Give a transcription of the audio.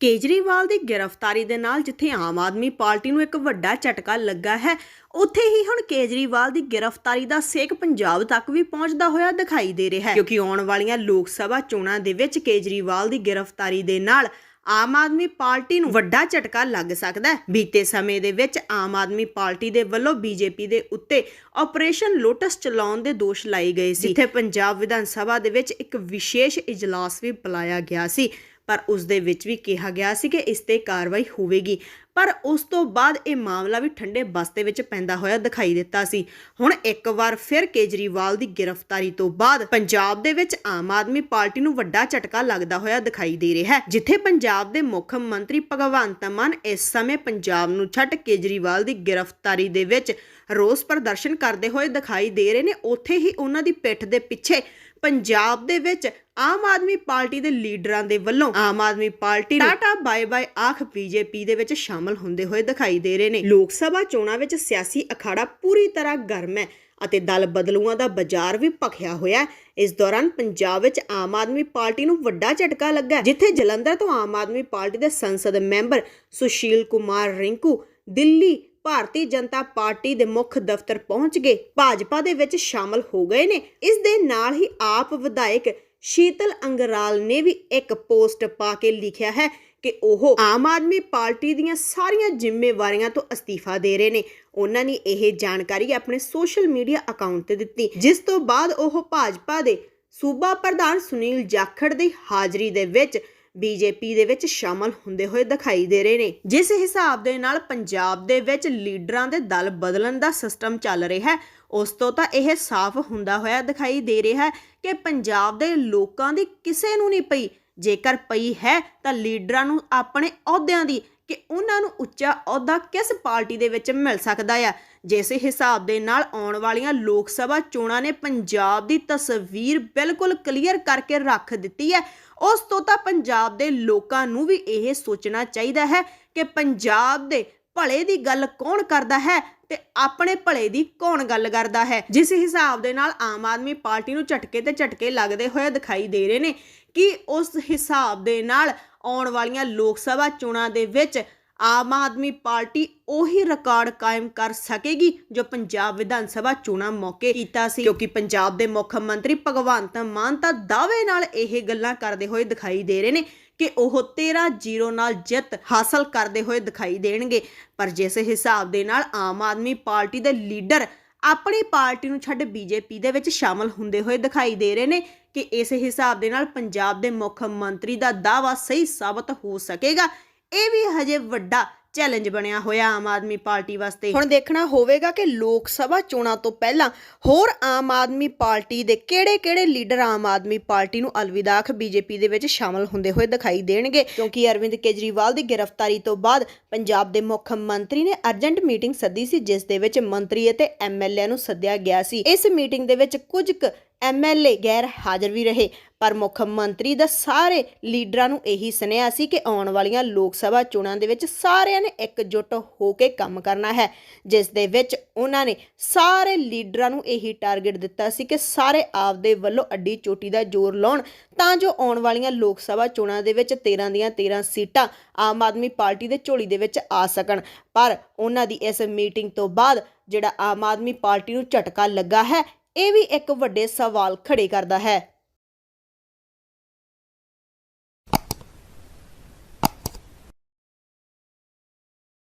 ਕੇਜਰੀਵਾਲ ਦੀ ਗ੍ਰਿਫਤਾਰੀ ਦੇ ਨਾਲ ਜਿੱਥੇ ਆਮ ਆਦਮੀ ਪਾਰਟੀ ਨੂੰ ਇੱਕ ਵੱਡਾ ਝਟਕਾ ਲੱਗਾ ਹੈ, ਉੱਥੇ ਹੀ ਹੁਣ ਕੇਜਰੀਵਾਲ ਦੀ ਗ੍ਰਿਫਤਾਰੀ ਦਾ ਸੇਕ ਪੰਜਾਬ ਤੱਕ ਵੀ ਪਹੁੰਚਦਾ ਹੋਇਆ ਦਿਖਾਈ ਦੇ ਰਿਹਾ ਹੈ। ਕਿਉਂਕਿ ਆਉਣ ਵਾਲੀਆਂ ਲੋਕ ਸਭਾ ਚੋਣਾਂ ਦੇ ਵਿੱਚ ਕੇਜਰੀਵਾਲ ਦੀ ਗ੍ਰਿਫਤਾਰੀ ਦੇ ਨਾਲ ਆਮ ਆਦਮੀ ਪਾਰਟੀ ਨੂੰ ਵੱਡਾ ਝਟਕਾ ਲੱਗ ਸਕਦਾ ਹੈ। ਬੀਤੇ ਸਮੇਂ ਦੇ ਵਿੱਚ ਆਮ ਆਦਮੀ ਪਾਰਟੀ ਦੇ ਵੱਲੋਂ ਬੀਜੇਪੀ ਦੇ ਉੱਤੇ ਆਪਰੇਸ਼ਨ ਲੋਟਸ ਚਲਾਉਣ ਦੇ ਦੋਸ਼ ਲਾਏ ਗਏ ਸੀ, ਜਿੱਥੇ ਪੰਜਾਬ ਵਿਧਾਨ ਸਭਾ ਦੇ ਵਿੱਚ ਇੱਕ ਵਿਸ਼ੇਸ਼ ਇਜਲਾਸ ਵੀ ਬੁਲਾਇਆ ਗਿਆ ਸੀ। ਪਰ ਉਸ ਦੇ ਵਿੱਚ ਵੀ ਕਿਹਾ ਗਿਆ ਸੀ ਕਿ ਇਸ ਤੇ ਕਾਰਵਾਈ ਹੋਵੇਗੀ। ਪਰ ਉਸ ਤੋਂ ਬਾਅਦ ਇਹ ਮਾਮਲਾ ਵੀ ਠੰਡੇ ਬਸਤੇ ਵਿੱਚ ਪੈਂਦਾ ਹੋਇਆ ਦਿਖਾਈ ਦਿੱਤਾ ਸੀ। ਹੁਣ ਇੱਕ ਵਾਰ ਫਿਰ ਕੇਜਰੀਵਾਲ ਦੀ ਗ੍ਰਿਫਤਾਰੀ ਤੋਂ ਬਾਅਦ ਪੰਜਾਬ ਦੇ ਵਿੱਚ ਆਮ ਆਦਮੀ ਪਾਰਟੀ ਨੂੰ ਵੱਡਾ ਝਟਕਾ ਲੱਗਦਾ ਹੋਇਆ ਦਿਖਾਈ ਦੇ ਰਿਹਾ ਹੈ, ਜਿੱਥੇ ਪੰਜਾਬ ਦੇ ਮੁੱਖ ਮੰਤਰੀ ਭਗਵੰਤ ਮਾਨ ਇਸ ਸਮੇਂ ਪੰਜਾਬ ਨੂੰ ਛੱਡ ਕੇਜਰੀਵਾਲ ਦੀ ਗ੍ਰਿਫਤਾਰੀ ਦੇ ਵਿੱਚ ਰੋਸ ਪ੍ਰਦਰਸ਼ਨ ਕਰਦੇ ਹੋਏ ਦਿਖਾਈ ਦੇ ਰਹੇ ਨੇ। ਉੱਥੇ ਹੀ ਉਹਨਾਂ ਦੀ ਪਿੱਠ ਦੇ ਪਿੱਛੇ ਪੰਜਾਬ ਦੇ ਵਿੱਚ ਆਮ ਆਦਮੀ ਪਾਰਟੀ ਦੇ ਲੀਡਰਾਂ ਦੇ ਵੱਲੋਂ ਆਮ ਆਦਮੀ ਪਾਰਟੀ ਨੂੰ ਟਾਟਾ ਬਾਏ ਬਾਏ ਆਖ ਬੀਜੇਪੀ ਦੇ ਵਿੱਚ ਸ਼ਾਮਲ ਹੁੰਦੇ ਹੋਏ ਦਿਖਾਈ ਦੇ ਰਹੇ ਨੇ। ਲੋਕ ਸਭਾ ਚੋਣਾਂ ਵਿੱਚ ਸਿਆਸੀ ਅਖਾੜਾ ਪੂਰੀ ਤਰ੍ਹਾਂ ਗਰਮ ਹੈ ਅਤੇ ਦਲ ਬਦਲੂਆਂ ਦਾ ਬਾਜ਼ਾਰ ਵੀ ਭਖਿਆ ਹੋਇਆ ਇਸ ਦੌਰਾਨ ਪੰਜਾਬ ਵਿੱਚ ਆਮ ਆਦਮੀ ਪਾਰਟੀ ਨੂੰ ਵੱਡਾ ਝਟਕਾ ਲੱਗਾ ਜਿੱਥੇ ਜਲੰਧਰ ਤੋਂ ਆਮ ਆਦਮੀ ਪਾਰਟੀ ਦੇ ਸੰਸਦ ਮੈਂਬਰ ਸੁਸ਼ੀਲ ਕੁਮਾਰ ਰਿੰਕੂ, ਦਿੱਲੀ ਭਾਰਤੀ ਜਨਤਾ ਪਾਰਟੀ ਦੇ ਮੁੱਖ ਦਫ਼ਤਰ ਪਹੁੰਚ ਗਏ। ਭਾਜਪਾ ਦੇ ਵਿੱਚ ਸ਼ਾਮਲ ਹੋ ਗਏ ਨੇ। ਇਸ ਦੇ ਨਾਲ ਹੀ ਆਪ ਵਿਧਾਇਕ ਸ਼ੀਤਲ ਅੰਗਰਾਲ ਨੇ ਵੀ ਇੱਕ ਪੋਸਟ ਪਾ ਕੇ ਲਿਖਿਆ ਹੈ ਕਿ ਉਹ ਆਮ ਆਦਮੀ ਪਾਰਟੀ ਦੀਆਂ ਸਾਰੀਆਂ ਜ਼ਿੰਮੇਵਾਰੀਆਂ ਤੋਂ ਅਸਤੀਫਾ ਦੇ ਰਹੇ ਨੇ। ਉਹਨਾਂ ਨੇ ਇਹ ਜਾਣਕਾਰੀ ਆਪਣੇ ਸੋਸ਼ਲ ਮੀਡੀਆ ਅਕਾਊਂਟ ਤੇ ਦਿੱਤੀ, ਜਿਸ ਤੋਂ ਬਾਅਦ ਉਹ ਭਾਜਪਾ ਦੇ ਸੂਬਾ ਪ੍ਰਧਾਨ ਸੁਨੀਲ ਜਾਖੜ ਦੀ ਹਾਜ਼ਰੀ ਦੇ ਵਿੱਚ ਬੀਜੇਪੀ ਦੇ ਵਿੱਚ ਸ਼ਾਮਲ ਹੁੰਦੇ ਹੋਏ ਦਿਖਾਈ ਦੇ ਰਹੇ ਨੇ। ਜਿਸ ਹਿਸਾਬ ਦੇ ਨਾਲ ਪੰਜਾਬ ਦੇ ਵਿੱਚ ਲੀਡਰਾਂ ਦੇ ਦਲ ਬਦਲਣ ਦਾ ਸਿਸਟਮ ਚੱਲ ਰਿਹਾ ਹੈ, ਉਸ ਤੋਂ ਤਾਂ ਇਹ ਸਾਫ਼ ਹੁੰਦਾ ਹੋਇਆ ਦਿਖਾਈ ਦੇ ਰਿਹਾ ਹੈ ਕਿ ਪੰਜਾਬ ਦੇ ਲੋਕਾਂ ਦੀ ਕਿਸੇ ਨੂੰ ਨਹੀਂ ਪਈ। ਜੇਕਰ ਪਈ ਹੈ ਤਾਂ ਲੀਡਰਾਂ ਨੂੰ ਆਪਣੇ ਅਹੁਦਿਆਂ ਦੀ ਕਿ ਉਹਨਾਂ ਨੂੰ ਉੱਚਾ ਅਹੁਦਾ ਕਿਸ ਪਾਰਟੀ ਦੇ ਵਿੱਚ ਮਿਲ ਸਕਦਾ ਆ? ਜਿਸ ਹਿਸਾਬ ਦੇ ਨਾਲ ਆਉਣ ਵਾਲੀਆਂ ਲੋਕ ਸਭਾ ਚੋਣਾਂ ਨੇ ਪੰਜਾਬ ਦੀ ਤਸਵੀਰ ਬਿਲਕੁਲ ਕਲੀਅਰ ਕਰਕੇ ਰੱਖ ਦਿੱਤੀ ਹੈ। ਉਸ ਤੋਂ ਤਾਂ ਪੰਜਾਬ ਦੇ ਲੋਕਾਂ ਨੂੰ ਵੀ ਇਹ ਸੋਚਣਾ ਚਾਹੀਦਾ ਹੈ ਕਿ ਪੰਜਾਬ ਦੇ ਭਲੇ ਦੀ ਗੱਲ ਕੌਣ ਕਰਦਾ ਹੈ ਤੇ ਆਪਣੇ ਭਲੇ ਦੀ ਕੌਣ ਗੱਲ ਕਰਦਾ ਹੈ? ਜਿਸ ਹਿਸਾਬ ਦੇ ਨਾਲ ਆਮ ਆਦਮੀ ਪਾਰਟੀ ਨੂੰ ਝਟਕੇ ਤੇ ਝਟਕੇ ਲੱਗਦੇ ਹੋਏ ਦਿਖਾਈ ਦੇ ਰਹੇ ਨੇ ਕਿ ਉਸ ਹਿਸਾਬ ਦੇ ਨਾਲ ਆਉਣ ਵਾਲੀਆਂ ਲੋਕ ਸਭਾ ਚੋਣਾਂ ਦੇ ਵਿੱਚ ਆਮ ਆਦਮੀ ਪਾਰਟੀ ਉਹੀ ਰਿਕਾਰਡ ਕਾਇਮ ਕਰ ਸਕੇਗੀ ਜੋ ਪੰਜਾਬ ਵਿਧਾਨ ਸਭਾ ਚੋਣਾਂ ਮੌਕੇ ਕੀਤਾ ਸੀ। ਕਿਉਂਕਿ ਪੰਜਾਬ ਦੇ ਮੁੱਖ ਮੰਤਰੀ ਭਗਵੰਤ ਮਾਨ ਤਾਂ ਦਾਅਵੇ ਨਾਲ ਇਹ ਗੱਲਾਂ ਕਰਦੇ ਹੋਏ ਦਿਖਾਈ ਦੇ ਰਹੇ ਨੇ ਕਿ ਉਹ 13-0 ਨਾਲ ਜਿੱਤ ਹਾਸਲ ਕਰਦੇ ਹੋਏ ਦਿਖਾਈ ਦੇਣਗੇ। ਪਰ ਜਿਸ ਹਿਸਾਬ ਦੇ ਨਾਲ ਆਮ ਆਦਮੀ ਪਾਰਟੀ ਦੇ ਲੀਡਰ ਆਪਣੀ ਪਾਰਟੀ ਨੂੰ ਛੱਡ ਬੀਜੇਪੀ ਦੇ ਵਿੱਚ ਸ਼ਾਮਲ ਹੁੰਦੇ ਹੋਏ ਦਿਖਾਈ ਦੇ ਰਹੇ ਨੇ ਕਿ ਇਸ ਹਿਸਾਬ ਦੇ ਨਾਲ ਪੰਜਾਬ ਦੇ ਮੁੱਖ ਮੰਤਰੀ ਦਾ ਦਾਅਵਾ ਸਹੀ ਸਾਬਤ ਹੋ ਸਕੇਗਾ। ਇਹ ਵੀ ਹਜੇ ਵੱਡਾ ਚੈਲੰਜ ਬਣਿਆ ਹੋਇਆ ਆਮ ਆਦਮੀ ਪਾਰਟੀ ਵਾਸਤੇ। ਹੁਣ ਦੇਖਣਾ ਹੋਵੇਗਾ ਕਿ ਲੋਕ ਸਭਾ ਚੋਣਾਂ ਤੋਂ ਪਹਿਲਾਂ ਹੋਰ ਆਮ ਆਦਮੀ ਪਾਰਟੀ ਦੇ ਕਿਹੜੇ-ਕਿਹੜੇ ਲੀਡਰ ਆਮ ਆਦਮੀ ਪਾਰਟੀ ਨੂੰ ਅਲਵਿਦਾਖ ਬੀਜੇਪੀ ਦੇ ਵਿੱਚ ਸ਼ਾਮਲ ਹੁੰਦੇ ਹੋਏ ਦਿਖਾਈ ਦੇਣਗੇ। ਕਿਉਂਕਿ ਅਰਵਿੰਦ ਕੇਜਰੀਵਾਲ ਦੀ ਗ੍ਰਿਫਤਾਰੀ ਤੋਂ ਬਾਅਦ ਪੰਜਾਬ ਦੇ ਮੁੱਖ ਮੰਤਰੀ ਨੇ ਅਰਜੈਂਟ ਮੀਟਿੰਗ ਸੱਦੀ ਸੀ, ਜਿਸ ਦੇ ਵਿੱਚ ਮੰਤਰੀ ਅਤੇ ਐਮਐਲਏ ਨੂੰ ਸੱਦਿਆ ਗਿਆ ਸੀ। ਇਸ ਮੀਟਿੰਗ ਦੇ ਵਿੱਚ ਕੁਝ ਐਮਐਲਏ ਗੈਰ ਹਾਜ਼ਰ ਵੀ ਰਹੇ। ਪਰ ਮੁੱਖ ਮੰਤਰੀ ਦਾ ਸਾਰੇ ਲੀਡਰਾਂ ਨੂੰ ਇਹੀ ਸੁਨੇਹਾ ਸੀ ਕਿ ਆਉਣ ਵਾਲੀਆਂ ਲੋਕ ਸਭਾ ਚੋਣਾਂ ਦੇ ਵਿੱਚ ਸਾਰਿਆਂ ਨੇ ਇਕਜੁੱਟ ਹੋ ਕੇ ਕੰਮ ਕਰਨਾ ਹੈ। ਜਿਸ ਦੇ ਵਿੱਚ ਉਹਨਾਂ ਨੇ ਸਾਰੇ ਲੀਡਰਾਂ ਨੂੰ ਇਹੀ ਟਾਰਗੇਟ ਦਿੱਤਾ ਸੀ ਕਿ ਸਾਰੇ ਆਪਦੇ ਵੱਲੋਂ ਅੱਡੀ ਚੋਟੀ ਦਾ ਜ਼ੋਰ ਲਾਉਣ, ਤਾਂ ਜੋ ਆਉਣ ਵਾਲੀਆਂ ਲੋਕ ਸਭਾ ਚੋਣਾਂ ਦੇ ਵਿੱਚ 13 ਦੀਆਂ 13 ਸੀਟਾਂ ਆਮ ਆਦਮੀ ਪਾਰਟੀ ਦੇ ਝੋਲੀ ਦੇ ਵਿੱਚ ਆ ਸਕਣ। ਪਰ ਉਹਨਾਂ ਦੀ ਇਸ ਮੀਟਿੰਗ ਤੋਂ ਬਾਅਦ ਜਿਹੜਾ ਆਮ ਆਦਮੀ ਪਾਰਟੀ ਨੂੰ ਝਟਕਾ ਲੱਗਾ ਹੈ ਇਹ ਵੀ ਇੱਕ ਵੱਡੇ ਸਵਾਲ ਖੜੇ ਕਰਦਾ ਹੈ।